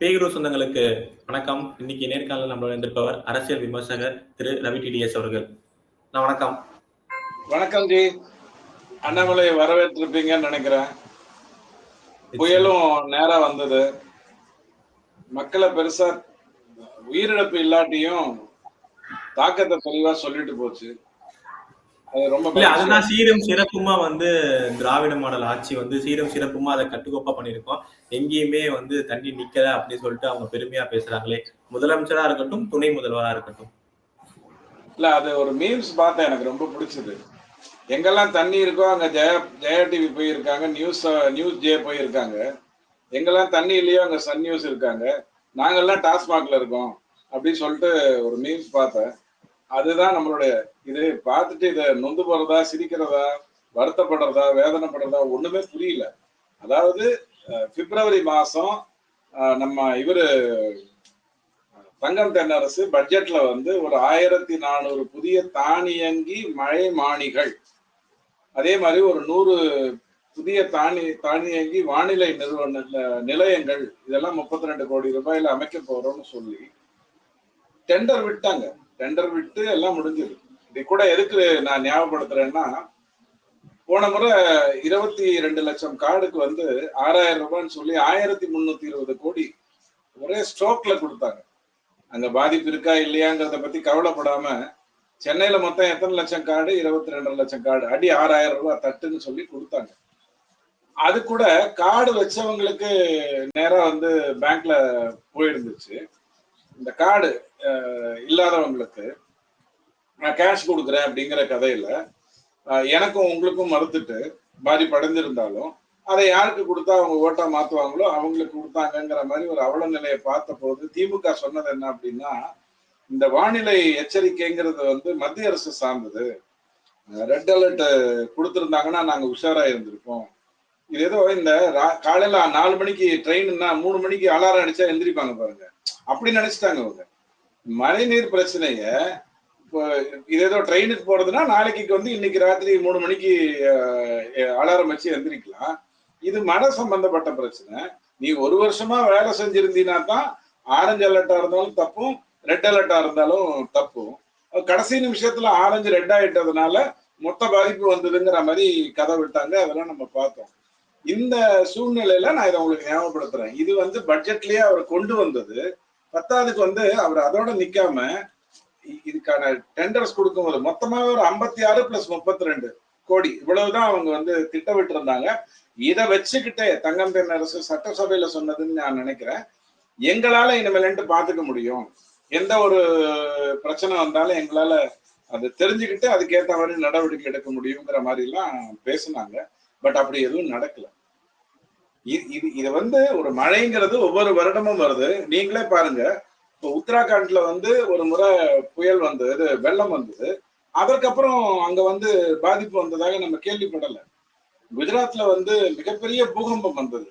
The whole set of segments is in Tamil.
பேகுரு சொந்தங்களுக்கு வணக்கம். இன்னைக்கு நேர்காணல் நம்மளோட இருந்திருப்பவர் அரசியல் விமர்சகர் திரு ரவி டிடிஎஸ் அவர்கள். நான் வணக்கம். வணக்கம் ஜி. அண்ணாமலையை வரவேற்றிருப்பீங்கன்னு நினைக்கிறேன். புயலும் நேரா வந்தது. மக்களை பெருசா உயிரிழப்பு இல்லாட்டியும் தாக்கத்தை தெளிவா சொல்லிட்டு போச்சு. இல்ல அதுதான் சீரும் சிறப்புமா வந்து திராவிட மாடல் ஆட்சி வந்து சீரும் சிறப்புமா அதை கட்டுக்கோப்பா பண்ணியிருக்கோம். எங்கேயுமே வந்து தண்ணி நிக்கல அப்படின்னு சொல்லிட்டு அவங்க பெருமையா பேசுறாங்களே. முதலமைச்சரா இருக்கட்டும் துணை முதல்வரா இருக்கட்டும். இல்ல அது ஒரு மீம்ஸ் பார்த்தேன் எனக்கு ரொம்ப பிடிச்சது. எங்கெல்லாம் தண்ணி இருக்கோ அங்க ஜெயா ஜெயா டிவி போயிருக்காங்க நியூஸ் நியூஸ் ஜே போயிருக்காங்க. எங்கெல்லாம் தண்ணி இல்லையோ அங்க சன் நியூஸ் இருக்காங்க. நாங்கெல்லாம் டாஸ்மாக்ல இருக்கோம் அப்படின்னு சொல்லிட்டு ஒரு மீம்ஸ் பார்த்தேன். அதுதான் நம்மளுடைய இது. பார்த்துட்டு இதை நொந்து போறதா சிரிக்கிறதா வருத்தப்படுறதா வேதனைப்படுறதா ஒண்ணுமே புரியல. அதாவது பிப்ரவரி மாசம் நம்ம இவரு தங்கம் தென்னரசு பட்ஜெட்ல வந்து ஒரு ஆயிரத்தி நானூறு புதிய தானியங்கி மழை மாணிகள் அதே மாதிரி ஒரு நூறு புதிய தானி தானியங்கி வானிலை நிறுவன நிலையங்கள் இதெல்லாம் முப்பத்தி ரெண்டு கோடி ரூபாயில அமைக்க போறோம்னு சொல்லி டெண்டர் விட்டாங்க. டெண்டர் விட்டு எல்லாம் முடிஞ்சது. இது கூட எதுக்கு நான் ஞாபகப்படுத்துறேன்னா போன முறை இருபத்தி ரெண்டு லட்சம் கார்டுக்கு வந்து ஆறாயிரம் ரூபான்னு சொல்லி ஆயிரத்தி முன்னூத்தி இருபது கோடி ஒரே ஸ்ட்ரோக்ல கொடுத்தாங்க. அங்க பாதிப்பு இருக்கா இல்லையாங்கிறத பத்தி கவலைப்படாம சென்னையில மொத்தம் எத்தனை லட்சம் கார்டு? இருபத்தி ரெண்டு லட்சம் கார்டு. அடி ஆறாயிரம் ரூபாய் தட்டுன்னு சொல்லி கொடுத்தாங்க. அது கூட கார்டு வச்சவங்களுக்கு நேரா வந்து பேங்க்ல போயிருந்துச்சு. இந்த கார்டு இல்லாதவங்களுக்கு நான் கேஷ் கொடுக்குறேன் அப்படிங்கிற கதையில எனக்கும் உங்களுக்கும் மறுத்துட்டு பாதிப்படைஞ்சிருந்தாலும் அதை யாருக்கு கொடுத்தா அவங்க ஓட்டா மாத்துவாங்களோ அவங்களுக்கு கொடுத்தாங்கங்கிற மாதிரி ஒரு அவல நிலையை பார்த்த போது திமுக சொன்னது என்ன அப்படின்னா இந்த வானிலை எச்சரிக்கைங்கிறது வந்து மத்திய அரசு சார்ந்தது. ரெட் அலர்ட் கொடுத்துருந்தாங்கன்னா நாங்க உஷாரா இருந்திருப்போம். இது ஏதோ இந்த காலையில நாலு மணிக்கு ட்ரெயின்னா மூணு மணிக்கு அலாரம் அடிச்சா எந்திரிப்பாங்க பாருங்க. அப்படி நினைச்சிட்டாங்க அவங்க மழைநீர் பிரச்சனைய இப்போ இது ஏதோ ட்ரெயினுக்கு போறதுன்னா நாளைக்கு வந்து இன்னைக்கு ராத்திரி மூணு மணிக்கு அலாரம் வச்சு எந்திரிக்கலாம். இது மழை சம்பந்தப்பட்ட பிரச்சனை. நீ ஒரு வருஷமா வேலை செஞ்சிருந்தீனா தான் ஆரஞ்சு அலர்ட்டா இருந்தாலும் தப்பும் ரெட் அலர்ட்டா இருந்தாலும் தப்பும். கடைசி நிமிஷத்துல ஆரஞ்சு ரெட் ஆயிட்டதுனால மொத்த பாதிப்பு வந்ததுங்கிற மாதிரி கதை விட்டாங்க. அதெல்லாம் நம்ம பார்த்தோம். இந்த சூழ்நிலையில நான் இதை உங்களுக்கு ஞாபகப்படுத்துறேன். இது வந்து பட்ஜெட்லயே அவர் கொண்டு வந்தது. பத்தாவதுக்கு வந்து அவர் அதோட நிக்காம இதுக்கான டெண்டர்ஸ் கொடுக்கும்போது மொத்தமாக ஒரு ஐம்பத்தி ஆறு பிளஸ் முப்பத்தி ரெண்டு கோடி. இவ்வளவுதான் அவங்க வந்து திட்டமிட்டு இருந்தாங்க இதை வச்சுக்கிட்டே தங்கம்பெண் அரசு சட்டசபையில சொன்னதுன்னு நான் நினைக்கிறேன். எங்களால இனிமேலன்ட்டு பாத்துக்க முடியும். எந்த ஒரு பிரச்சனை வந்தாலும் எங்களால அது தெரிஞ்சுக்கிட்டு அதுக்கேற்ற மாதிரி நடவடிக்கை எடுக்க முடியுங்கிற மாதிரி எல்லாம் பேசினாங்க. பட் அப்படி எதுவும் நடக்கல. இது இது வந்து ஒரு மழைங்கிறது ஒவ்வொரு வருடமும் வருது. நீங்களே பாருங்க. இப்போ உத்தராகண்ட்ல வந்து ஒரு முறை புயல் வந்தது இது வெள்ளம் வந்தது. அதற்கப்புறம் அங்க வந்து பாதிப்பு வந்ததாக நம்ம கேள்விப்படல. குஜராத்ல வந்து மிகப்பெரிய பூகம்பம் வந்தது.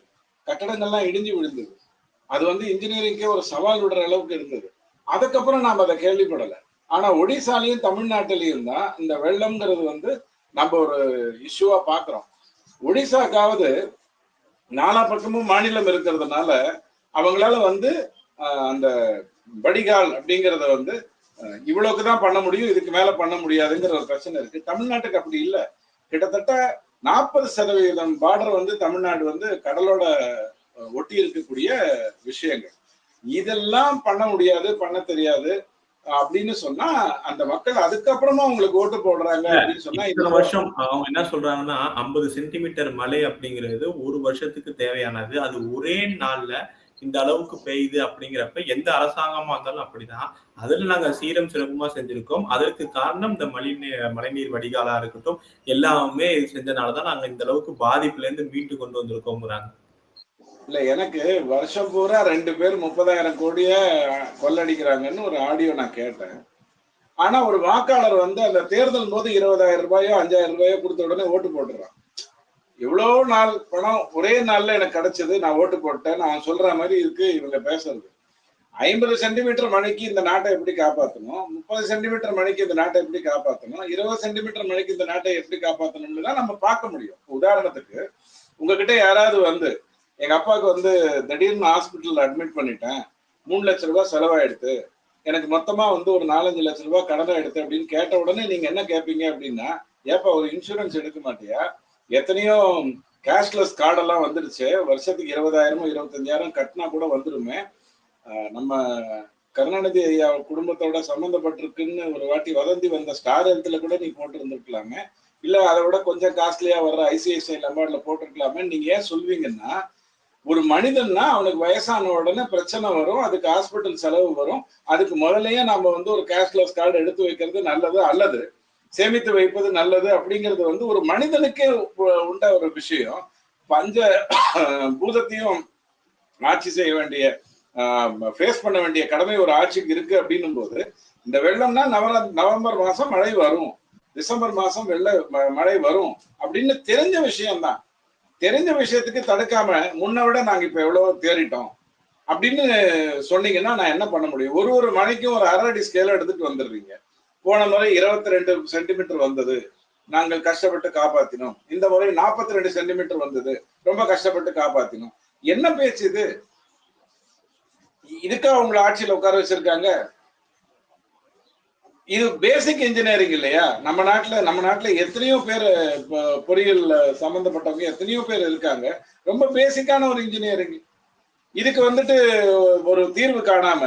கட்டடங்கள்லாம் இடிஞ்சு விழுந்தது. அது வந்து இன்ஜினியரிங்கே ஒரு சவால் விடுற அளவுக்கு இருந்தது. அதுக்கப்புறம் நாம் அதை கேள்விப்படல. ஆனா ஒடிசாலையும் தமிழ்நாட்டிலையும் தான் இந்த வெள்ளம்ங்கிறது வந்து நம்ம ஒரு இஷ்யூவா பாக்குறோம். ஒடிசாக்காவது நாலா பக்கமும் மாநிலம் இருக்கிறதுனால அவங்களால வந்து அந்த வடிகால் அப்படிங்கிறத வந்து இவ்வளவுக்கு தான் பண்ண முடியும் இதுக்கு மேல பண்ண முடியாதுங்கிற ஒரு பிரச்சனை இருக்கு. தமிழ்நாட்டுக்கு அப்படி இல்லை. கிட்டத்தட்ட நாற்பது சதவீதம் பார்டர் வந்து தமிழ்நாடு வந்து கடலோட ஒட்டி இருக்கக்கூடிய விஷயங்கள். இதெல்லாம் பண்ண முடியாது பண்ண தெரியாது. அப்படின்னு சொன்னா அந்த மக்கள் அதுக்கப்புறமா அவங்களுக்கு ஓட்டு போடுறாங்க அப்படின்னு சொன்னா இத்தனை வருஷம் அவங்க என்ன சொல்றாங்கன்னா ஐம்பது சென்டிமீட்டர் மழை அப்படிங்கிறது ஒரு வருஷத்துக்கு தேவையானது. அது ஒரே நாள்ல இந்த அளவுக்கு பெய்யுது அப்படிங்கிறப்ப எந்த அரசாங்கமா இருந்தாலும் அப்படிதான். அதுல நாங்க சீரம் சிறப்புமா செஞ்சிருக்கோம். அதற்கு காரணம் இந்த மழை மழைநீர் வடிகாலா இருக்கட்டும் எல்லாமே செஞ்சனாலதான் நாங்க இந்த அளவுக்கு பாதிப்புல இருந்து மீட்டு கொண்டு வந்திருக்கோங்கிறாங்க இல்ல எனக்கு வருஷம் பூரா ரெண்டு பேர் முப்பதாயிரம் கோடிய கொள்ளடிக்கிறாங்கன்னு ஒரு ஆடியோ நான் கேட்டேன். ஆனா ஒரு வாக்காளர் வந்து அந்த தேர்தல் போது இருபதாயிரம் ரூபாயோ அஞ்சாயிரம் ரூபாயோ கொடுத்த உடனே ஓட்டு போட்டுறான். எவ்வளோ நாள் பணம் ஒரே நாள்ல எனக்கு கிடைச்சது நான் ஓட்டு போட்டேன் நான் சொல்ற மாதிரி இருக்கு இவங்க பேசுறது. ஐம்பது சென்டிமீட்டர் மழைக்கு இந்த நாட்டை எப்படி காப்பாற்றணும் முப்பது சென்டிமீட்டர் மழைக்கு இந்த நாட்டை எப்படி காப்பாற்றணும் இருபது சென்டிமீட்டர் மழைக்கு இந்த நாட்டை எப்படி காப்பாற்றணும்னு தான் நம்ம பார்க்க முடியும். உதாரணத்துக்கு உங்ககிட்ட யாராவது வந்து எங்க அப்பாவுக்கு வந்து திடீர்னு ஹாஸ்பிட்டல்ல அட்மிட் பண்ணிட்டேன். மூணு லட்ச ரூபாய் செலவாயிடுது எனக்கு மொத்தமா வந்து ஒரு நாலஞ்சு லட்ச ரூபாய் கடனை எடுத்து அப்படின்னு கேட்ட உடனே நீங்க என்ன கேட்பீங்க அப்படின்னா ஏப்பா ஒரு இன்சூரன்ஸ் எடுக்க மாட்டியா? எத்தனையோ கேஷ்லெஸ் கார்டெல்லாம் வந்துடுச்சு வருஷத்துக்கு இருபதாயிரமும் இருபத்தஞ்சாயிரம் கட்டினா கூட வந்துருமே. நம்ம கருணாநிதி ஐயா குடும்பத்தோட சம்மந்தப்பட்டிருக்குன்னு ஒரு வாட்டி வதந்தி வந்த ஸ்டார் ஹெல்த்ல கூட நீ போட்டு இருந்திருக்கலாமே இல்ல அதை விட கொஞ்சம் காஸ்ட்லியா வர்ற ஐசிஐசிஐ நம்பர்ல போட்டிருக்கலாமே நீங்க ஏன் சொல்வீங்கன்னா ஒரு மனிதன்னா அவனுக்கு வயசான உடனே பிரச்சனை வரும் அதுக்கு ஹாஸ்பிட்டல் செலவு வரும். அதுக்கு முதல்லயே நம்ம வந்து ஒரு கேஷ்லெஸ் கார்டு எடுத்து வைக்கிறது நல்லது அல்லது சேமித்து வைப்பது நல்லது அப்படிங்கிறது வந்து ஒரு மனிதனுக்கே உ- உண்ட ஒரு விஷயம். பஞ்ச பூதத்தையும் ஆட்சி செய்ய வேண்டிய ஃபேஸ் பண்ண வேண்டிய கடமை ஒரு ஆட்சிக்கு இருக்கு அப்படின்னும் போது இந்த வெள்ளம்னா நவர நவம்பர் மாசம் மழை வரும். டிசம்பர் மாசம் வெள்ள மழை வரும் அப்படின்னு தெரிஞ்ச விஷயம்தான். தெரிஞ்ச விஷயத்துக்கு தடுக்காம முன்ன விட நாங்க இப்ப எவ்வளவோ தேறிட்டோம். அப்படின்னு சொன்னீங்கன்னா நான் என்ன பண்ண முடியும்? ஒரு ஒரு மணிக்கும் ஒரு அரை அடி ஸ்கேல எடுத்துட்டு வந்துடுறீங்க. போன முறை இருபத்தி ரெண்டு சென்டிமீட்டர் வந்தது. நாங்கள் கஷ்டப்பட்டு காப்பாத்தினோம். இந்த முறை நாற்பத்தி ரெண்டு சென்டிமீட்டர் வந்தது. ரொம்ப கஷ்டப்பட்டு காப்பாத்தினோம். என்ன பேச்சு இது? இதுக்கா உங்களை ஆட்சியில உட்கார வச்சிருக்காங்க? இது பேசிக் இன்ஜினியரிங் இல்லையா? நம்ம நாட்டில் நம்ம நாட்டில் எத்தனையோ பேர் பொறியியல் சம்பந்தப்பட்டவங்க எத்தனையோ பேர் இருக்காங்க. ரொம்ப பேசிக்கான ஒரு இன்ஜினியரிங் இதுக்கு வந்துட்டு ஒரு தீர்வு காணாம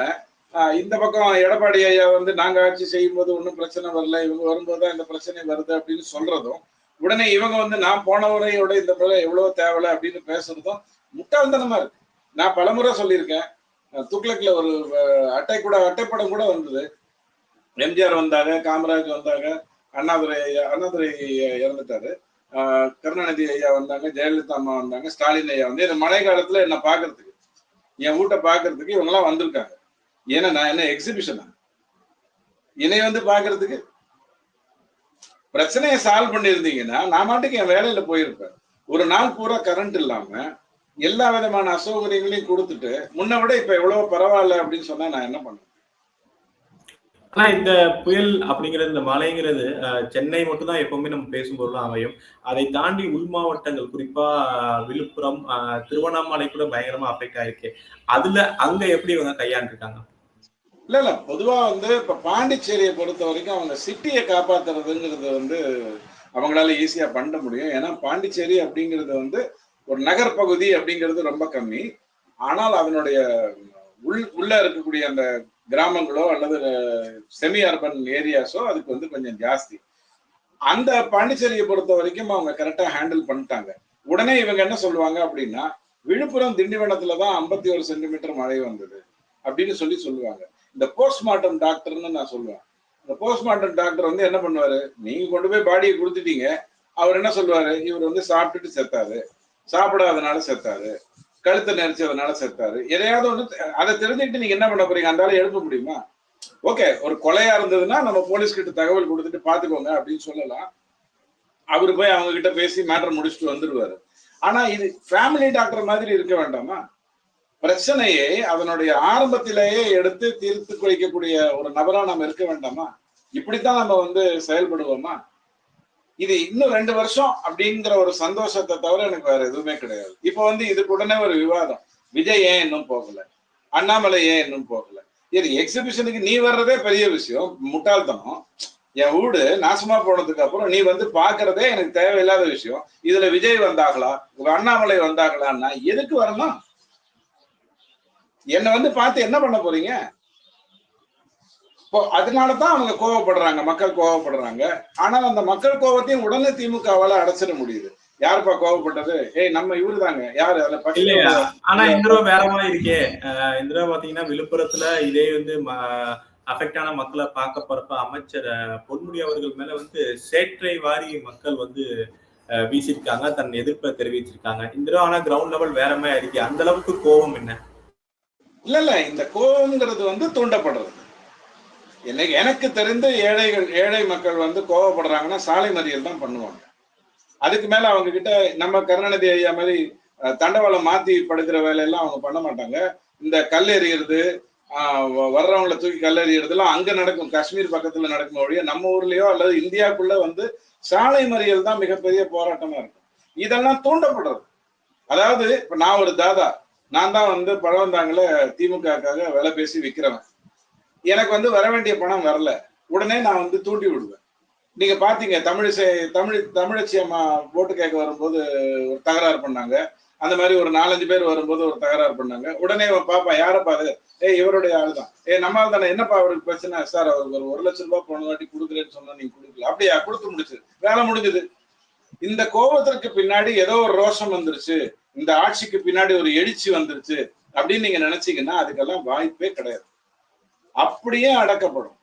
இந்த பக்கம் எடப்பாடி ஐயா வந்து நாங்க ஆட்சி செய்யும் போது ஒன்றும் பிரச்சனை வரல இவங்க வரும்போது தான் இந்த பிரச்சனை வருது அப்படின்னு சொல்றதும் உடனே இவங்க வந்து நான் போன உரையோட இந்த பிள்ளை எவ்வளவு தேவலை அப்படின்னு பேசுறதும் முட்டாள்தனமா இருக்கு. நான் பலமுறை சொல்லியிருக்கேன். துக்ளக்ல ஒரு அட்டை கூட அட்டைப்படம் கூட வந்தது. எம்ஜிஆர் வந்தாங்க காமராஜ் வந்தாங்க அண்ணாதுரை ஐயா அண்ணாதுரை இறந்துட்டாரு. ஆஹ் கருணாநிதி ஐயா வந்தாங்க ஜெயலலிதா அம்மா வந்தாங்க ஸ்டாலின் ஐயா வந்து இந்த மழை காலத்துல என்ன பாக்குறதுக்கு என் வீட்டை பாக்குறதுக்கு இவங்க எல்லாம் வந்திருக்காங்க. ஏன்னா நான் என்ன எக்ஸிபிஷனா என்னை வந்து பாக்குறதுக்கு? பிரச்சனையை சால்வ் பண்ணியிருந்தீங்கன்னா நான் மாட்டுக்கு என் வேலையில போயிருப்பேன். ஒரு நாள் பூரா கரண்ட் இல்லாம எல்லா விதமான அசௌகரியங்களையும் கொடுத்துட்டு முன்ன விட இப்ப எவ்வளவு பரவாயில்ல அப்படின்னு சொன்னா நான் என்ன பண்ணுவேன்? ஆனா இந்த புயல் அப்படிங்கிறது இந்த மலைங்கிறது சென்னை மட்டும் தான் எப்பவுமே நம்ம பேசும்போதுலாம் அமையும். அதை தாண்டி உள் மாவட்டங்கள் குறிப்பா விழுப்புரம் திருவண்ணாமலை கூட பயங்கரமா அஃபெக்ட் ஆயிருக்கு. அதுல அங்க எப்படி இவங்க கையாண்டிருக்காங்க? இல்ல இல்ல. பொதுவா வந்து இப்ப பாண்டிச்சேரியை பொறுத்த வரைக்கும் அவங்க சிட்டியை காப்பாத்துறதுங்கிறது வந்து அவங்களால ஈஸியா பண்ண முடியும். ஏன்னா பாண்டிச்சேரி அப்படிங்கிறது வந்து ஒரு நகர் பகுதி அப்படிங்கிறது ரொம்ப கம்மி. ஆனால் அதனுடைய உள் உள்ள இருக்கக்கூடிய அந்த கிராமங்களோ அல்லது செமி அர்பன் ஏரியாஸோ அதுக்கு வந்து கொஞ்சம் ஜாஸ்தி. அந்த பாண்டிச்சேரியை பொறுத்த வரைக்கும் அவங்க கரெக்டா ஹேண்டில் பண்ணிட்டாங்க. உடனே இவங்க என்ன சொல்லுவாங்க அப்படின்னா விழுப்புரம் திண்டிவனத்துல தான் ஐம்பத்தி ஒரு சென்டிமீட்டர் மழை வந்தது அப்படின்னு சொல்லி சொல்லுவாங்க. இந்த போஸ்ட்மார்ட்டம் டாக்டர்னு நான் சொல்லுவேன். இந்த போஸ்ட்மார்ட்டம் டாக்டர் வந்து என்ன பண்ணுவாரு? நீங்க கொண்டு போய் பாடியை கொடுத்துட்டீங்க. அவர் என்ன சொல்லுவாரு? இவர் வந்து சாப்பிட்டுட்டு செத்தாரு. சாப்பிடாதனால செத்தாரு. கழுத்தை நெரிச்சதுனால செத்தாரு எதையாவது ஒண்ணு அதை தெரிஞ்சுக்கிட்டு நீங்க என்ன பண்ண போறீங்க? அந்த எழுப்ப முடியுமா? ஓகே ஒரு கொலையா இருந்ததுன்னா நம்ம போலீஸ் கிட்ட தகவல் கொடுத்துட்டு பாத்துக்கோங்க அப்படின்னு சொல்லலாம். அவரு போய் அவங்க கிட்ட பேசி மேட்டர் முடிச்சுட்டு வந்துடுவாரு ஆனா இது ஃபேமிலி டாக்டர் மாதிரி இருக்க வேண்டாமா? பிரச்சனையை அதனுடைய ஆரம்பத்திலேயே எடுத்து தீர்த்து குளிக்கக்கூடிய ஒரு நபரா நம்ம இருக்க வேண்டாமா? இப்படித்தான் நம்ம வந்து செயல்படுவோமா? இது இன்னும் ரெண்டு வருஷம் அப்படிங்கிற ஒரு சந்தோஷத்தை தவிர எனக்கு வேற எதுவுமே கிடையாது. இப்ப வந்து இதுக்கு உடனே ஒரு விவாதம். விஜய் ஏன் இன்னும் போகல? அண்ணாமலை ஏன் இன்னும் போகல? இது எக்ஸிபிஷனுக்கு நீ வர்றதே பெரிய விஷயம். முட்டாள்தனம். என் வீடு நாசமா போனதுக்கு அப்புறம் நீ வந்து பாக்குறதே எனக்கு தேவையில்லாத விஷயம். இதுல விஜய் வந்தாங்களா? உங்க அண்ணாமலை வந்தாங்களான்னா எதுக்கு வரணும்? என்னை வந்து பார்த்து என்ன பண்ண போறீங்க? அதனாலதான் அவங்க கோவப்படுறாங்க மக்கள் கோவப்படுறாங்க. ஆனால் அந்த மக்கள் கோவத்தையும் உடனே திமுகவால அடைச்சிட முடியுது. யாருப்பா கோவப்பட்டது? ஏய் நம்ம இவரு தாங்க யாரு? அதுல இல்லையா? ஆனா இந்த தடவை வேற மாதிரி இருக்கே. இந்த தடவை பாத்தீங்கன்னா விழுப்புரத்துல இதே வந்து அஃபெக்ட் ஆன மக்களை பார்க்க போறப்ப அமைச்சர் பொன்முடி அவர்கள் மேல வந்து சேற்றை வாரி மக்கள் வந்து வீசியிருக்காங்க. தன் எதிர்ப்பை தெரிவிச்சிருக்காங்க. இந்த தடவை ஆனா கிரவுண்ட் லெவல் வேற மாதிரி இருக்கு அந்த அளவுக்கு கோபம் என்ன? இல்ல இல்ல. இந்த கோவம்ங்கிறது வந்து தூண்டப்படுறது. இன்னைக்கு எனக்கு தெரிந்து ஏழைகள் ஏழை மக்கள் வந்து கோவப்படுறாங்கன்னா சாலை மறியல் தான் பண்ணுவாங்க. அதுக்கு மேல அவங்க கிட்ட நம்ம கருணாநிதி ஐயா மாதிரி தண்டவாளம் மாத்தி படுக்கிற வேலையெல்லாம் அவங்க பண்ண மாட்டாங்க. இந்த கல் எறிகிறது வர்றவங்களை வர்றவங்கள தூக்கி கல் எறிகிறதுலாம் அங்க நடக்கும். காஷ்மீர் பக்கத்துல நடக்கும் வழியோ நம்ம ஊர்லயோ அல்லது இந்தியாக்குள்ள வந்து சாலை மறியல் தான் மிகப்பெரிய போராட்டமா இருக்கும். இதெல்லாம் தூண்டப்படுறது. அதாவது இப்ப நான் ஒரு தாதா. நான் தான் வந்து பழவந்தாங்கல திமுகக்காக விலை பேசி விற்கிறவன் எனக்கு வந்து வர வேண்டிய பணம் வரல. உடனே நான் வந்து தூண்டி விடுவேன். நீங்க பாத்தீங்க தமிழிசை தமிழ் தமிழச்சி அம்மா ஓட்டு கேட்க வரும்போது ஒரு தகராறு பண்ணாங்க. அந்த மாதிரி ஒரு நாலஞ்சு பேர் வரும்போது ஒரு தகராறு பண்ணாங்க. உடனே பாப்பா யாரப்பா அது? ஏய் இவருடைய ஆள் தான். ஏ நம்ம தானே. என்னப்பா அவருக்கு பிரச்சனை? சார் அவருக்கு ஒரு ஒரு லட்சம் ரூபாய் போன வாட்டி கொடுக்குறேன்னு சொன்னா நீங்க கொடுக்கல. அப்படியா? கொடுத்து முடிச்சு. வேலை முடிஞ்சது. இந்த கோபத்திற்கு பின்னாடி ஏதோ ஒரு ரோஷம் வந்துருச்சு. இந்த ஆட்சிக்கு பின்னாடி ஒரு எழுச்சி வந்துருச்சு. அப்படின்னு நீங்க நினைச்சீங்கன்னா அதுக்கெல்லாம் வாய்ப்பே கிடையாது. அப்படியே அடக்கப்படும்.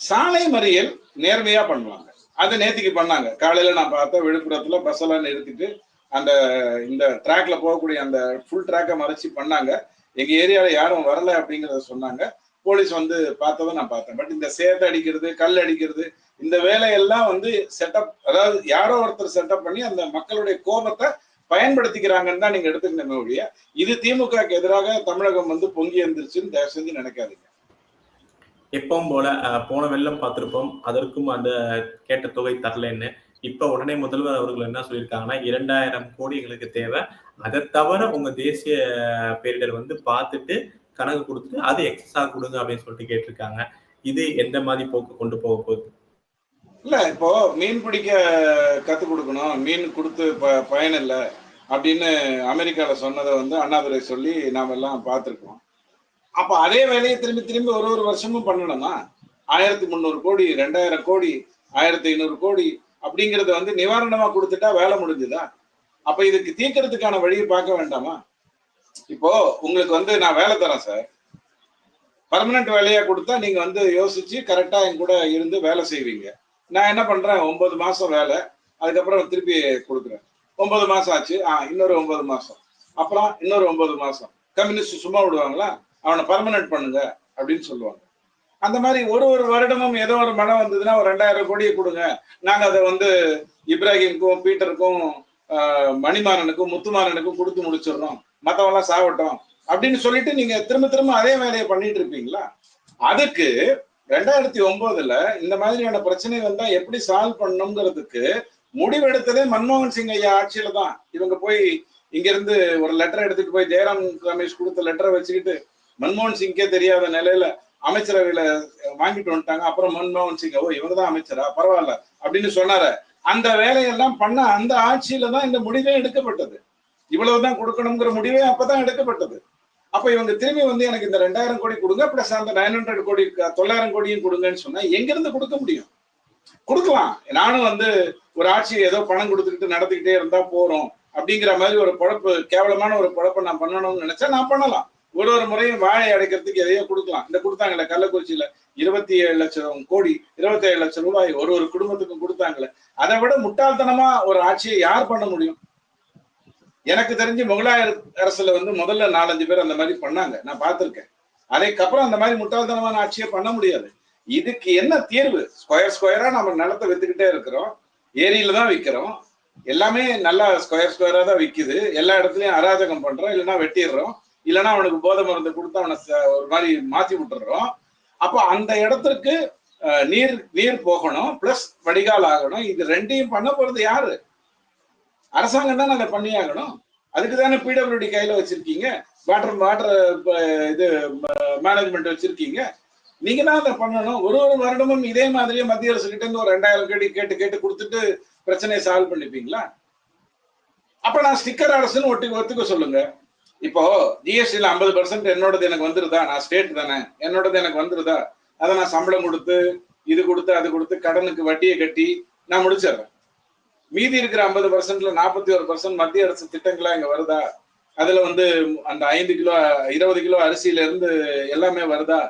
சாலை மறியல் நேர்மையா பண்ணுவாங்க. அதை நேத்திக்கு பண்ணாங்க. காலையில நான் பார்த்தேன் விழுப்புரத்துல பஸ் எல்லாம் நிறுத்திட்டு அந்த இந்த ட்ராக்ல போகக்கூடிய அந்த ஃபுல் ட்ராக்கை மறைச்சு பண்ணாங்க. எங்க ஏரியால யாரும் வரல அப்படிங்கறத சொன்னாங்க. போலீஸ் வந்து பார்த்ததை நான் பார்த்தேன். பட் இந்த சேத்தை அடிக்கிறது கல் அடிக்கிறது இந்த வேலையெல்லாம் வந்து செட்டப் அதாவது யாரோ ஒருத்தர் செட்டப் பண்ணி அந்த மக்களுடைய கோபத்தை பயன்படுத்திக்கிறாங்கன்னு தான் நீங்க எடுத்துக்கணுமே ஒழிய இது திமுகக்கு எதிராக தமிழகம் வந்து பொங்கி எழுந்திருச்சுன்னு தயவு செஞ்சு நினைக்காதீங்க. எப்பவும் போல போன வெள்ளம் பார்த்திருப்போம். அதற்கும் அந்த கேட்ட தொகை தரலன்னு. இப்ப உடனே முதல்வர் அவர்கள் என்ன சொல்லியிருக்காங்கன்னா இரண்டாயிரம் கோடி எங்களுக்கு தேவை. அதை தவிர உங்க தேசிய பேரிடர் வந்து பார்த்துட்டு கணக்கு கொடுத்துட்டு அது எக்ஸஸா கொடுங்க அப்படின்னு சொல்லிட்டு கேட்டிருக்காங்க. இது எந்த மாதிரி போக்கு கொண்டு போக போகுது? இல்ல இப்போ மீன் பிடிக்க கத்து கொடுக்கணும். மீன் கொடுத்து ப பயன் இல்லை அப்படின்னு அமெரிக்கால சொன்னதை வந்து அண்ணாதுரை சொல்லி நாம எல்லாம் பார்த்துருக்கோம். அப்ப அதே வேலையை திரும்பி திரும்பி ஒரு ஒரு வருஷமும் பண்ணணுமா? ஆயிரத்தி முந்நூறு கோடி ரெண்டாயிரம் கோடி ஆயிரத்தி ஐநூறு கோடி அப்படிங்கறத வந்து நிவாரணமா கொடுத்துட்டா வேலை முடிஞ்சுதா? அப்ப இதுக்கு தீர்க்கறதுக்கான வழியை பார்க்க வேண்டாமா? இப்போ உங்களுக்கு வந்து நான் வேலை தரேன் சார். பர்மனன்ட் வேலையா கொடுத்தா நீங்க வந்து யோசிச்சு கரெக்டா என் கூட இருந்து வேலை செய்வீங்க. நான் என்ன பண்றேன்? ஒன்பது மாசம் வேலை. அதுக்கப்புறம் திருப்பி கொடுக்குறேன். ஒன்பது மாசம் ஆச்சு. ஆ இன்னொரு ஒன்பது மாசம். அப்புறம் இன்னொரு ஒன்பது மாசம். கம்யூனிஸ்ட் சும்மா விடுவாங்களா? அவனை பர்மனன்ட் பண்ணுங்க அப்படின்னு சொல்லுவாங்க. அந்த மாதிரி ஒரு ஒரு வருடமும் ஏதோ ஒரு மனம் வந்ததுன்னா ஒரு ரெண்டாயிரம் கோடியை கொடுங்க. நாங்க அதை வந்து இப்ராஹிம்க்கும் பீட்டருக்கும் ஆஹ், மணிமாறனுக்கும் முத்துமாறனுக்கும் கொடுத்து முடிச்சிடுறோம். மத்தவெல்லாம் சாவட்டும் அப்படின்னு சொல்லிட்டு நீங்க திரும்ப திரும்ப அதே வேலையை பண்ணிட்டு இருப்பீங்களா? அதுக்கு ரெண்டாயிரத்தி ஒன்பதுல இந்த மாதிரியான பிரச்சனை வந்தா எப்படி சால்வ் பண்ணணுங்கிறதுக்கு முடிவெடுத்ததே மன்மோகன் சிங் ஐயா ஆட்சியில தான். இவங்க போய் இங்க இருந்து ஒரு லெட்டர் எடுத்துட்டு போய் ஜெயராம் ரமேஷ் கொடுத்த லெட்டரை வச்சுக்கிட்டு மன்மோகன் சிங்கே தெரியாத நிலையில அமைச்சரவையில வாங்கிட்டு வந்துட்டாங்க. அப்புறம் மன்மோகன் சிங் ஓ இவங்க தான் அமைச்சரா? பரவாயில்ல. அப்படின்னு சொன்னாரு. அந்த வேலையெல்லாம் பண்ண அந்த ஆட்சியில தான் இந்த முடிவே எடுக்கப்பட்டது. இவ்வளவுதான் கொடுக்கணுங்கிற முடிவே அப்பதான் எடுக்கப்பட்டது. அப்ப இவங்க திரும்பி வந்து எனக்கு இந்த ரெண்டாயிரம் கோடி கொடுங்க பிளஸ் அந்த நைன் ஹண்ட்ரட் கோடி தொள்ளாயிரம் கோடியும் கொடுங்கன்னு சொன்னா எங்க இருந்து கொடுக்க முடியும்? கொடுக்கலாம். நானும் வந்து ஒரு ஆட்சியை ஏதோ பணம் கொடுத்துக்கிட்டு நடத்திக்கிட்டே இருந்தா போறோம் அப்படிங்கிற மாதிரி ஒரு பொழப்பு கேவலமான ஒரு பொழப்பை நான் பண்ணணும்னு நினைச்சா நான் பண்ணலாம். ஒரு ஒரு முறையும் வாழை அடைக்கிறதுக்கு எதையோ கொடுக்கலாம். இந்த கொடுத்தாங்கல்ல கள்ளக்குறிச்சியில இருபத்தி ஏழு லட்சம் கோடி இருபத்தி ஏழு லட்சம் ரூபாய் ஒரு ஒரு குடும்பத்துக்கும் கொடுத்தாங்களே அதை விட முட்டாள்தனமா ஒரு ஆட்சியை யார் பண்ண முடியும்? எனக்கு தெரிஞ்சு முகலாய அரசுல வந்து முதல்ல நாலஞ்சு பேர் அந்த மாதிரி பண்ணாங்க. நான் பார்த்திருக்கேன். அதுக்கப்புறம் அந்த மாதிரி முட்டாள்தனமான ஆட்சியை பண்ண முடியாது. இதுக்கு என்ன தீர்வு? ஸ்கொயர் ஸ்கொயரா நம்ம நிலத்தை வித்துக்கிட்டே இருக்கிறோம். ஏரியில தான் விற்கிறோம் எல்லாமே நல்லா ஸ்கொயர் ஸ்கொயரா தான் விக்குது. எல்லா இடத்துலயும் அராஜகம் பண்றோம். இல்லைன்னா வெட்டிடுறோம். இல்லைன்னா அவனுக்கு போதை மருந்து கொடுத்து அவனை ஒரு மாதிரி மாற்றி விட்டுறோம். அப்போ அந்த இடத்திற்கு நீர் நீர் போகணும் பிளஸ் வடிகால் ஆகணும். இது ரெண்டையும் பண்ண போறது யாரு? அரசாங்கம் தான் அதை பண்ணியாகணும். அதுக்கு தானே பிடபிள்யூடி கையில வச்சிருக்கீங்க. வாட்டர் வாட்டர் இது மேனேஜ்மெண்ட் வச்சிருக்கீங்க. நீங்க தான் அதை பண்ணணும். ஒரு ஒரு வருடமும் இதே மாதிரியே மத்திய அரசு கிட்ட இருந்து ஒரு ரெண்டாயிரம் கோடி கேட்டு கேட்டு கொடுத்துட்டு பிரச்சனையை சால்வ் பண்ணிப்பீங்களா? அப்ப நான் ஸ்டிக்கர் அரசுன்னு ஒட்டி ஒத்துக்க சொல்லுங்க. இப்போ ஜிஎஸ்டில ஐம்பது பர்சன்ட் என்னோடது எனக்கு வந்துருதா? நான் ஸ்டேட் தானே. என்னோடது எனக்கு வந்துருதா? அதை நான் சம்பளம் கொடுத்து இது கொடுத்து அது கொடுத்து கடனுக்கு வட்டியை கட்டி நான் முடிச்சிடுறேன். மீதி இருக்கிற ஐம்பது பர்சன்ட்ல நாற்பத்தி ஒரு பர்சன்ட் மத்திய அரசு திட்டங்களா இங்க வருதா? அதுல வந்து அந்த ஐந்து கிலோ இருபது கிலோ அரிசியில இருந்து எல்லாமே வருதா?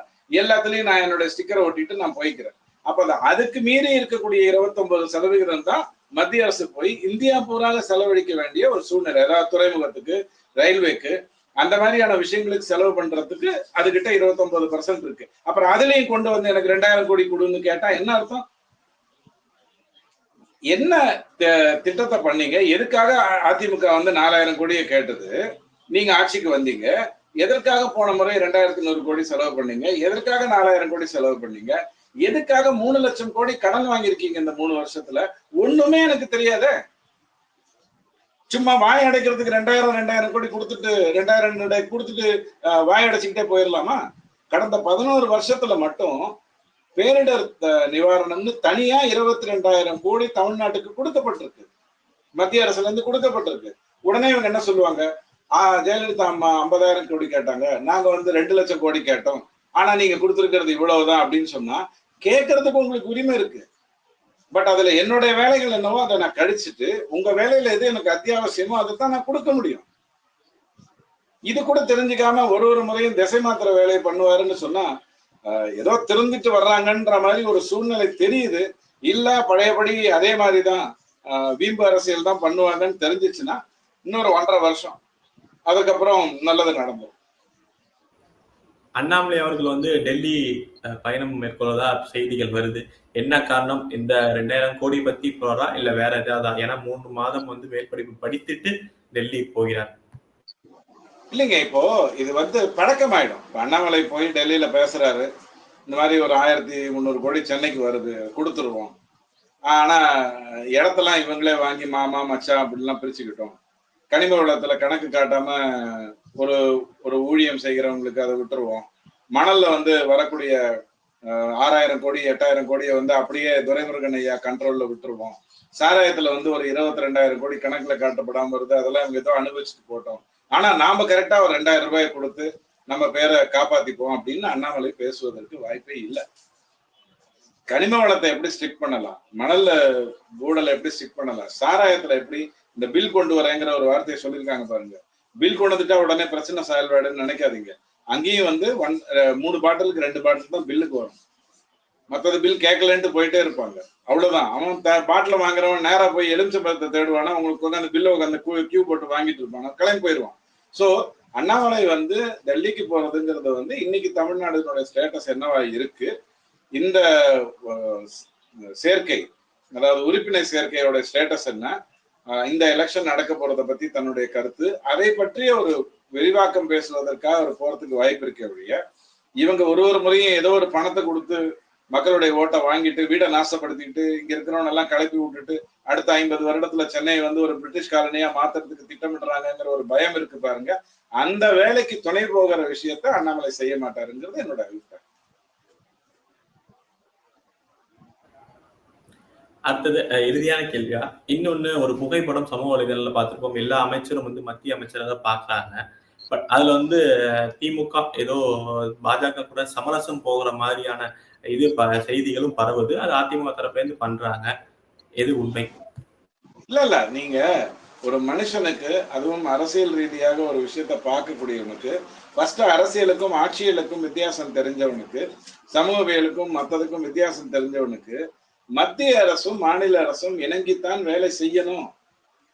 எல்லாத்துலயும் நான் என்னோட ஸ்டிக்கரை ஒட்டிட்டு நான் போய்க்கிறேன். அப்ப அது அதுக்கு மீறி இருக்கக்கூடிய 29% சதவிகிதம் தான் மத்திய அரசு போய் இந்தியா பூராக செலவழிக்க வேண்டிய ஒரு சூழ்நிலை. அதாவது துறைமுகத்துக்கு ரயில்வேக்கு அந்த மாதிரியான விஷயங்களுக்கு செலவு பண்றதுக்கு அதுகிட்ட 29% பர்சன்ட் இருக்கு. அப்புறம் அதுலயும் கொண்டு வந்து எனக்கு ரெண்டாயிரம் கோடி கொடுன்னு கேட்டா என்ன அர்த்தம்? என்ன திட்டத்தை பண்ணீங்க? எதுக்காக அ- அதிமுக வந்து நாலாயிரம் கோடியை கேட்டது? நீங்க ஆட்சிக்கு வந்தீங்க. எதற்காக போன முறை ரெண்டாயிரத்தி நூறு கோடி செலவு பண்ணீங்க? எதற்காக நாலாயிரம் கோடி செலவு பண்ணீங்க? எதுக்காக மூணு லட்சம் கோடி கடன் வாங்கியிருக்கீங்க இந்த மூணு வருஷத்துல? ஒண்ணுமே எனக்கு தெரியாதே. சும்மா வாய் அடைக்கிறதுக்கு ரெண்டாயிரம் ரெண்டாயிரம் கோடி கொடுத்துட்டு ரெண்டாயிரம் ரெண்டாயிரம் கொடுத்துட்டு வாய் அடைச்சுக்கிட்டே போயிடலாமா? கடந்த பதினோரு வருஷத்துல மட்டும் பேரிடர் நிவாரணம்னு தனியா இருபத்தி ரெண்டாயிரம் கோடி தமிழ்நாட்டுக்கு கொடுக்கப்பட்டிருக்கு. மத்திய அரசுல இருந்து கொடுக்கப்பட்டிருக்கு. உடனே இவங்க என்ன சொல்லுவாங்க? ஆஹ் ஜெயலலிதா அம்மா ஐம்பதாயிரம் கோடி கேட்டாங்க. நாங்க வந்து ரெண்டு லட்சம் கோடி கேட்டோம். ஆனா நீங்க கொடுத்துருக்கிறது இவ்வளவுதான் அப்படின்னு சொன்னா கேட்கறதுக்கு உங்களுக்கு உரிமை இருக்கு. பட் அதுல என்னுடைய வேலைகள் என்னவோ அதை நான் கழிச்சிட்டு உங்க வேலையில எது எனக்கு அத்தியாவசியமோ அதை தான் நான் கொடுக்க முடியும். இது கூட தெரிஞ்சுக்காம ஒரு ஒரு முறையும் திசை மாத்திர வேலையை பண்ணுவாருன்னு சொன்னா ஏதோ திறந்துட்டு வர்றாங்கன்ற மாதிரி ஒரு சூழ்நிலை தெரியுது. இல்ல பழையபடி அதே மாதிரிதான் ஆஹ், வீம்பு அரசியல் தான் பண்ணுவாங்கன்னு தெரிஞ்சிச்சுன்னா இன்னொரு ஒன்றரை வருஷம். அதுக்கப்புறம் நல்லது நடந்துடும் அண்ணாமலை அவர்கள் வந்து டெல்லி பயணம் மேற்கொள்வதா செய்திகள் வருது. என்ன காரணம்? இந்த ரெண்டாயிரம் கோடி பத்தி போறா இல்ல வேற ஏதாவது? ஏன்னா மூன்று மாதம் வந்து மேற்படிப்பு படித்துட்டு டெல்லி போகிறார். இல்லைங்க இப்போ இது வந்து பழக்கம் ஆயிடும் அண்ணாமலை போய் டெல்லியில பேசுறாரு. இந்த மாதிரி ஒரு ஆயிரத்தி முந்நூறு கோடி சென்னைக்கு வருது கொடுத்துருவோம். ஆனா இடத்தெல்லாம் இவங்களே வாங்கி மாமா மச்சான் அப்படிலாம் பிரிச்சுக்கிட்டோம். கனிம வளத்துல கணக்கு காட்டாம ஒரு ஒரு ஊழியம் செய்கிறவங்களுக்கு அதை விட்டுருவோம். மணல்ல வந்து வரக்கூடிய ஆறாயிரம் கோடி எட்டாயிரம் கோடியை வந்து அப்படியே துரைமுருகன் ஐயா கண்ட்ரோல்ல விட்டுருவோம். சாராயத்துல வந்து ஒரு இருபத்தி ரெண்டாயிரம் கோடி கணக்குல காட்டப்படாம வருது அதெல்லாம் இவங்க ஏதோ அனுபவிச்சுட்டு போட்டோம். ஆனா நாம கரெக்டா ஒரு ரெண்டாயிரம் ரூபாயை கொடுத்து நம்ம பேரை காப்பாத்திப்போம் அப்படின்னு அண்ணாமலை பேசுவதற்கு வாய்ப்பே இல்லை. கனிம வளத்தை எப்படி ஸ்டிக் பண்ணலாம்? மணல்ல கூடலை எப்படி ஸ்டிக் பண்ணலாம்? சாராயத்துல எப்படி இந்த பில் கொண்டு வரேங்கிற ஒரு வார்த்தையை சொல்லியிருக்காங்க பாருங்க. பில் கொண்டு வந்துட்டா உடனே பிரச்சனை செயல்பாடுன்னு நினைக்காதீங்க. அங்கேயும் வந்து ஒன் மூணு பாட்டிலுக்கு ரெண்டு பாட்டில் தான் பில்லுக்கு வரும். மற்றது பில் கேட்கலன்ட்டு போயிட்டே இருப்பாங்க. அவ்வளவுதான். அவன் பாட்டில் வாங்குறவன் நேராக போய் எலுமிச்சை பழத்தை தேடுவானா அவங்களுக்கு வந்து அந்த பில்லை அந்த கியூ போட்டு வாங்கிட்டு இருப்பாங்க. கிளம்பி போயிடுவான். ஸோ அண்ணாமலை வந்து டெல்லிக்கு போறதுங்கிறது வந்து இன்னைக்கு தமிழ்நாடுனுடைய ஸ்டேட்டஸ் என்னவா இருக்கு? இந்த சேர்க்கை அதாவது உறுப்பினர் சேர்க்கையோட ஸ்டேட்டஸ் என்ன? இந்த எலெக்ஷன் நடக்க போறதை பத்தி தன்னுடைய கருத்து. அதை பற்றிய ஒரு விரிவாக்கம் பேசுவதற்காக அவர் போறதுக்கு வாய்ப்பு இருக்க ஒழிய இவங்க ஒரு ஒரு முறையும் ஏதோ ஒரு பணத்தை கொடுத்து மக்களுடைய ஓட்டை வாங்கிட்டு வீடை நாசப்படுத்திட்டு இங்க இருக்கிறவங்க எல்லாம் கிளப்பி விட்டுட்டு அடுத்த ஐம்பது வருடத்துல சென்னை வந்து ஒரு பிரிட்டிஷ் காலனியா மாத்துறதுக்கு திட்டமிடுறாங்கிற ஒரு பயம் இருக்கு பாருங்க. அந்த வேலைக்கு துணை போகிற விஷயத்த அண்ணாமலை செய்ய மாட்டாருங்கிறது என்னோட அபிப்பிராயம். அடுத்தது இறுதியான கேள்வியா? இன்னொன்னு ஒரு புகைப்படம் சமூக வலைதளத்துல பார்த்திருப்போம். எல்லா அமைச்சரும் வந்து மத்திய அமைச்சராக பாக்குறாங்க பட் அதுல வந்து திமுக ஏதோ பாஜக கூட சமரசம் போகிற மாதிரியான இது ப- செய்திகளும் பரவுது. அது அதிமுக தரப்புலேருந்து பண்றாங்க. எது உண்மை? இல்ல இல்ல. நீங்க ஒரு மனுஷனுக்கு அதுவும் அரசியல் ரீதியாக ஒரு விஷயத்த பார்க்கக்கூடியவனுக்கு ஃபர்ஸ்ட் அரசியலுக்கும் ஆட்சியலுக்கும் வித்தியாசம் தெரிஞ்சவனுக்கு சமூகவியலுக்கும் மற்றதுக்கும் வித்தியாசம் தெரிஞ்சவனுக்கு மத்திய அரசும் மாநில அரசும் இணங்கித்தான் வேலை செய்யணும்.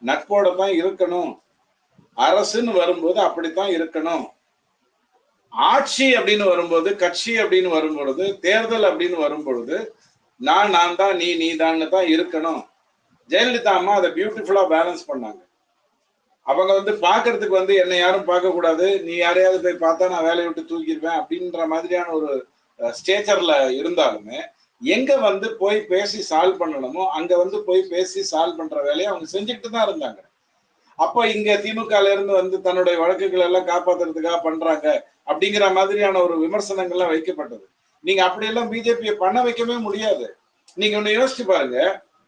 நட்போட தான் இருக்கணும். அரசுன்னு வரும்போது அப்படித்தான் இருக்கணும். ஆட்சி அப்படின்னு வரும்போது கட்சி அப்படின்னு வரும்பொழுது தேர்தல் அப்படின்னு வரும்பொழுது நான் நான் தான் நீ நீ தான் தான் இருக்கணும். ஜெயலலிதா அம்மா அதை பியூட்டிஃபுல்லா பேலன்ஸ் பண்ணாங்க. அவங்க வந்து பாக்குறதுக்கு வந்து என்னை யாரும் பார்க்க கூடாது நீ யாரையாவது போய் பார்த்தா நான் வேலையை விட்டு தூக்கிடுவேன் அப்படின்ற மாதிரியான ஒரு ஸ்டேச்சர்ல இருந்தாலுமே எங்க வந்து போய் பேசி சால்வ் பண்ணணுமோ அங்க வந்து போய் பேசி சால்வ் பண்ற வேலையை அவங்க செஞ்சுக்கிட்டு தான் இருந்தாங்க. அப்போ இங்க திமுகல இருந்து வந்து தன்னுடைய வழக்குகள் எல்லாம் காப்பாத்துறதுக்காக பண்றாங்க அப்படிங்கிற மாதிரியான ஒரு விமர்சனங்கள்லாம் வைக்கப்பட்டது. நீங்க அப்படியெல்லாம் பிஜேபியை பண்ண வைக்கவே முடியாது. நீங்க ஒண்ணு யோசிச்சு பாருங்க.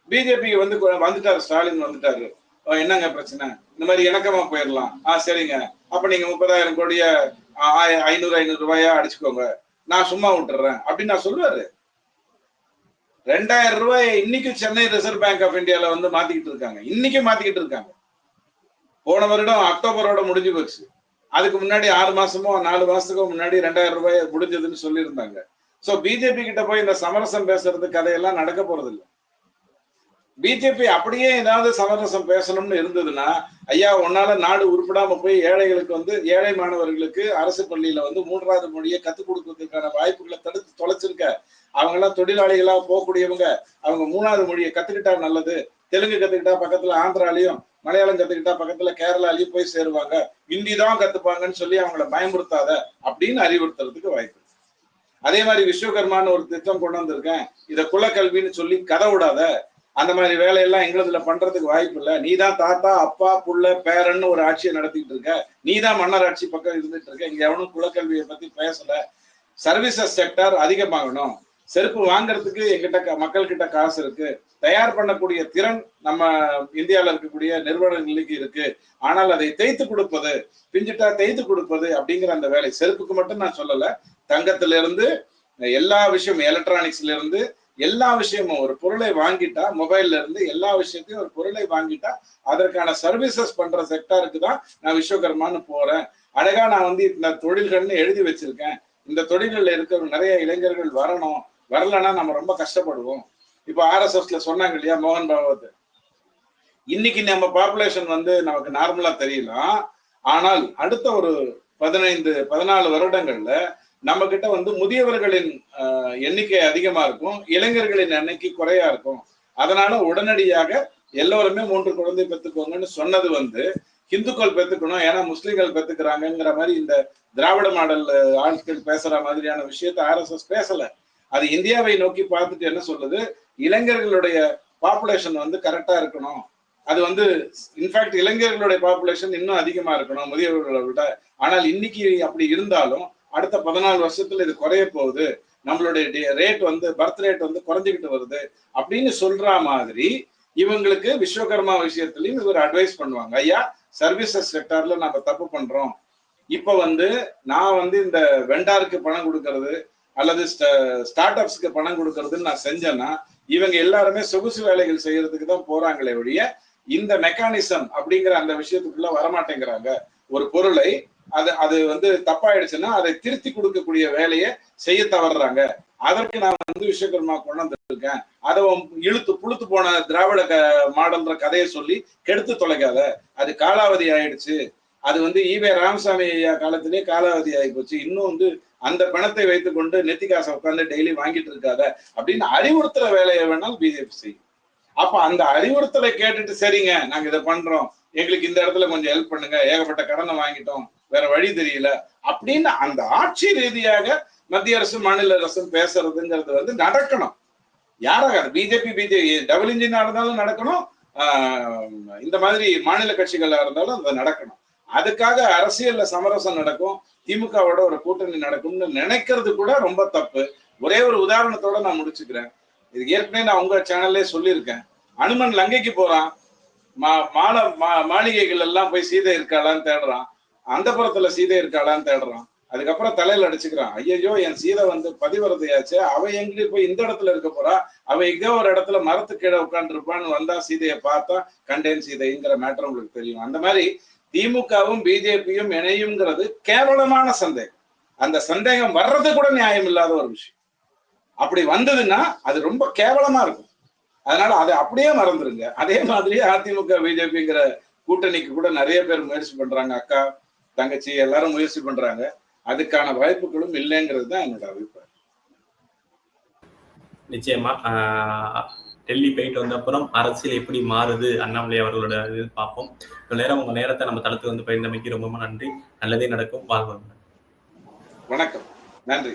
பிஜேபி வந்து வந்துட்டாரு ஸ்டாலின் வந்துட்டாரு. என்னங்க பிரச்சனை? இந்த மாதிரி இணக்கமா போயிடலாம் ஆ சரிங்க. அப்ப நீங்க முப்பதாயிரம் கோடிய ஐநூறு ஐநூறு ரூபாயா அடிச்சுக்கோங்க. நான் சும்மா விட்டுறேன் அப்படின்னு நான் சொல்லுவாரு. ரெண்டாயிரம் ரூபாய் இன்னைக்கு சென்னை ரிசர்வ் பேங்க் ஆஃப் இந்தியால வந்து மாத்திக்கிட்டு இருக்காங்க. இன்னைக்கு மாத்திக்கிட்டு இருக்காங்க. போன வருடம் அக்டோபரோட முடிஞ்சு போச்சு. அதுக்கு முன்னாடி ஆறு மாசமோ நாலு மாசத்துக்கோ முன்னாடி ரெண்டாயிரம் ரூபாய் முடிஞ்சதுன்னு சொல்லியிருந்தாங்க. சோ பிஜேபி கிட்ட போய் இந்த சமரசம் பேசுறது கதையெல்லாம் நடக்க போறது இல்லை பிஜேபி அப்படியே ஏதாவது சமரசம் பேசணும்னு இருந்ததுன்னா ஐயா உன்னால நாடு உருப்படாம போய் ஏழைகளுக்கு வந்து ஏழை மாணவர்களுக்கு அரசு பள்ளியில வந்து மூன்றாவது மொழியை கத்துக் கொடுக்கறதுக்கான வாய்ப்புகளை தடுத்து தொலைச்சிருக்க. அவங்க எல்லாம் தொழிலாளிகளா போகக்கூடியவங்க. அவங்க மூணாவது மொழியை கத்துக்கிட்டா நல்லது. தெலுங்கு கத்துக்கிட்டா பக்கத்துல ஆந்திராலையும் மலையாளம் கத்துக்கிட்டா பக்கத்துல கேரளாலையும் போய் சேருவாங்க. ஹிந்தி தான் கத்துப்பாங்கன்னு சொல்லி அவங்கள பயமுறுத்தாத அப்படின்னு அறிவுறுத்துறதுக்கு வாய்ப்பு அதே மாதிரி விஸ்வகர்மான்னு ஒரு திட்டம் கொண்டு வந்திருக்கேன். இத குலக்கல்வின்னு சொல்லி கதை விடாத. அந்த மாதிரி வேலையெல்லாம் எங்களதுல பண்றதுக்கு வாய்ப்பு இல்லை. நீ தான் தாத்தா அப்பா புள்ள பேரன்னு ஒரு ஆட்சியை நடத்திட்டு இருக்க. நீ தான் மன்னர் ஆட்சி பக்கம் இருந்துட்டு இருக்க. இங்க எவனும் குலக்கல்வியை பத்தி பேசல. சர்வீசஸ் செக்டர் அதிகமாகணும். செருப்பு வாங்குறதுக்கு எங்கிட்ட மக்கள் கிட்ட காசு இருக்கு. தயார் பண்ணக்கூடிய திறன் நம்ம இந்தியாவில் இருக்கக்கூடிய நிறுவனங்களுக்கு இருக்கு. ஆனால் அதை தேய்த்து கொடுப்பது பிஞ்சிட்டா தேய்த்து கொடுப்பது அப்படிங்கிற அந்த வேலை செருப்புக்கு மட்டும் நான் சொல்லல. தங்கத்துல இருந்து எல்லா விஷயமும் எலக்ட்ரானிக்ஸ்ல இருந்து எல்லா விஷயமும் ஒரு பொருளை வாங்கிட்டா மொபைல்ல இருந்து எல்லா விஷயத்தையும் ஒரு பொருளை வாங்கிட்டா அதற்கான சர்வீசஸ் பண்ற செக்டாருக்கு தான் நான் விஸ்வகர்மான்னு போறேன். அழகா நான் வந்து இந்த தொழில்கள்னு எழுதி வச்சிருக்கேன். இந்த தொழில்கள்ல இருக்கிற நிறைய இளைஞர்கள் வரணும். வரலன்னா நம்ம ரொம்ப கஷ்டப்படுவோம். இப்போ ஆர்எஸ்எஸ்ல சொன்னாங்க இல்லையா மோகன் பாகவத்? இன்னைக்கு நம்ம பாப்புலேஷன் வந்து நமக்கு நார்மலா தெரியலாம் ஆனால் அடுத்த ஒரு பதினைந்து பதினாலு வருடங்கள்ல நம்ம கிட்ட வந்து முதியவர்களின் எண்ணிக்கை அதிகமா இருக்கும் இளைஞர்களின் எண்ணிக்கை குறையா இருக்கும். அதனால உடனடியாக எல்லோருமே மூன்று குழந்தை பெற்றுக்கோங்கன்னு சொன்னது வந்து இந்துக்கள் பெற்றுக்கணும் ஏன்னா முஸ்லீம்கள் பெற்றுக்கிறாங்கிற மாதிரி இந்த திராவிட மாடல் ஆட்கள் பேசுற மாதிரியான விஷயத்த ஆர்எஸ்எஸ் பேசல. அது இந்தியாவை நோக்கி பார்த்துட்டு என்ன சொல்லுது இளைஞர்களுடைய பாப்புலேஷன் வந்து கரெக்டா இருக்கணும். அது வந்து இன்ஃபேக்ட் இளைஞர்களுடைய பாப்புலேஷன் இன்னும் அதிகமா இருக்கணும் முதியவர்களை விட. ஆனால் இன்னைக்கு அப்படி இருந்தாலும் அடுத்த பதினாலு வருஷத்துல இது குறைய போகுது. நம்மளுடைய ரேட் வந்து பர்த் ரேட் வந்து குறைஞ்சிக்கிட்டு வருது. அப்படின்னு சொல்ற மாதிரி இவங்களுக்கு விஸ்வகர்மா விஷயத்திலையும் இவர் அட்வைஸ் பண்ணுவாங்க. ஐயா சர்வீசஸ் செக்டர்ல நம்ம தப்பு பண்றோம். இப்ப வந்து நான் வந்து இந்த வெண்டாருக்கு பணம் கொடுக்கறது அல்லது ஸ்டார்ட் அப்ஸ்க்கு பணம் கொடுக்கறதுன்னு நான் செஞ்சேன்னா இவங்க எல்லாருமே சொகுசு வேலைகள் செய்யறதுக்கு தான் போறாங்களே ஒழிய இந்த மெக்கானிசம் அப்படிங்கிற அந்த விஷயத்துக்குள்ள வரமாட்டேங்கிறாங்க. ஒரு பொருளை அது அது வந்து தப்பாயிடுச்சுன்னா அதை திருத்தி கொடுக்கக்கூடிய வேலையை செய்ய தவறுறாங்க. அதற்கு நான் வந்து விஸ்வகர்மா கொண்டு வந்திருக்கேன். அதை இழுத்து புழுத்து போன திராவிட க மாடல்ன்ற கதையை சொல்லி கெடுத்து தொலைக்காத. அது காலாவதி ஆயிடுச்சு. அது வந்து ஈவே ராமசாமி ஐயா காலத்திலேயே காலாவதி ஆகி போச்சு. இன்னும் வந்து அந்த பணத்தை வைத்துக்கொண்டு நெத்தி காசை உட்காந்து டெய்லி வாங்கிட்டு இருக்காத அப்படின்னு அறிவுறுத்தல வேலையை வேணாலும் பிஜேபி செய்யும். அப்ப அந்த அறிவுறுத்தலை கேட்டுட்டு சரிங்க நாங்க இதை பண்றோம். எங்களுக்கு இந்த இடத்துல கொஞ்சம் ஹெல்ப் பண்ணுங்க. ஏகப்பட்ட கடனை வாங்கிட்டோம். வேற வழி தெரியல அப்படின்னு அந்த ஆட்சி ரீதியாக மத்திய அரசு மாநில அரசும் பேசுறதுங்கிறது வந்து நடக்கணும். யாராக பிஜேபி பிஜேபி டபுள் இன்ஜினா இருந்தாலும் நடக்கணும். இந்த மாதிரி மாநில கட்சிகளா இருந்தாலும் அது நடக்கணும். அதுக்காக அரசியல்ல சமரசம் நடக்கும் திமுகவோட ஒரு கூட்டணி நடக்கும்னு நினைக்கிறது கூட ரொம்ப தப்பு. ஒரே ஒரு உதாரணத்தோட நான் முடிச்சுக்கிறேன். இது ஏற்கனவே நான் உங்க சேனல்லே சொல்லியிருக்கேன். அனுமன் லங்கைக்கு போறான். மா மால மா- மாளிகைகள் எல்லாம் போய் சீதை இருக்காளான்னு தேடுறான். அந்த புறத்துல சீதை இருக்காளான்னு தேடுறான். அதுக்கப்புறம் தலையில அடிச்சுக்கிறான். ஐயோ என் சீதை வந்து பதிவரதையாச்சு. அவ எங்க போய் இந்த இடத்துல இருக்க போறா. அவ எங்கேயோ ஒரு இடத்துல மரத்து கீழே உட்காந்துருப்பான்னு வந்தா சீதையை பார்த்தா கண்டேன் சீதைங்கிற மேட்டர் உங்களுக்கு தெரியும். அந்த மாதிரி திமுகவும் பிஜேபியும் இணையுங்கிறது கேவலமான சந்தேகம். அந்த சந்தேகம் வர்றது கூட நியாயம் இல்லாத ஒரு விஷயம். அப்படி வந்ததுன்னா அது ரொம்ப கேவலமா இருக்கும். அதனால அதை அப்படியே மறந்துருங்க. அதே மாதிரி அதிமுக பிஜேபிங்கிற கூட்டணிக்கு கூட நிறைய பேர் முயற்சி பண்றாங்க. அக்கா தங்கச்சி எல்லாரும் முயற்சி பண்றாங்க. அதுக்கான வாய்ப்புகளும் இல்லைங்கிறது தான் என்னோட அபிப்பிராயம். நிச்சயமா. டெல்லி போயிட்டு வந்த அப்புறம் அரசியல் எப்படி மாறுது? அண்ணாமலை அவர்களோட இது பார்ப்போம். இவ்வளவு நேரம் உங்க நேரத்தை நம்ம தளத்துக்கு வந்து பகிர்ந்தமைக்கு ரொம்ப நன்றி. நல்லதே நடக்கும். வாழ்வாங்க வணக்கம். நன்றி.